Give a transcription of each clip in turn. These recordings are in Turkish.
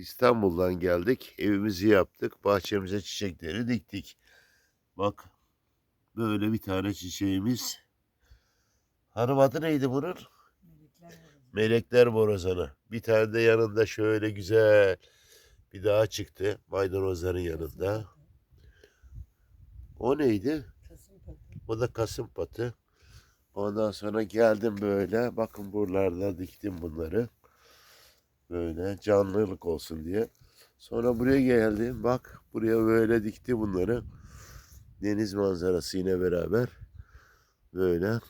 İstanbul'dan geldik. Evimizi yaptık. Bahçemize çiçekleri diktik. Bak böyle bir tane çiçeğimiz. Hanım adı neydi bunun? Melekler borazanı. Bir tane de yanında şöyle güzel bir daha çıktı. Maydanozların yanında. O neydi? O da kasım patı. Ondan sonra geldim böyle. Bakın buralarda diktim bunları. Böyle canlılık olsun diye. Sonra buraya geldim. Bak buraya böyle dikti bunları. Deniz manzarası yine beraber. Böyle.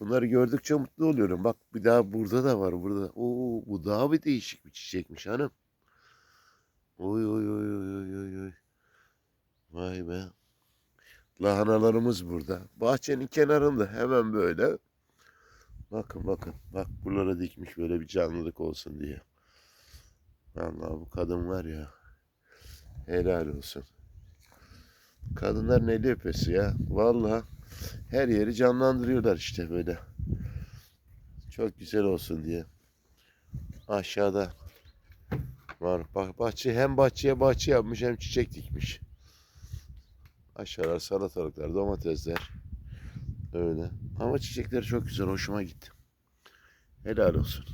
Bunları gördükçe mutlu oluyorum. Bak bir daha burada da var. Burada. Oo bu daha bir değişik bir çiçekmiş hanım. Oy oy oy oy oy oy. Vay be. Lahanalarımız burada. Bahçenin kenarında hemen böyle. Bakın bakın. Bak buralara dikmiş böyle bir canlılık olsun diye. Vallahi bu kadın var ya. Helal olsun. Kadınların eli öpesi ya. Vallahi her yeri canlandırıyorlar işte böyle. Çok güzel olsun diye. Aşağıda var. Bak bahçe hem bahçeye bahçe yapmış hem çiçek dikmiş. Aşağılar salatalıklar, domatesler. Öyle. Ama çiçekleri çok güzel. Hoşuma gitti. Helal olsun.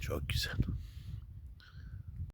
Çok güzel.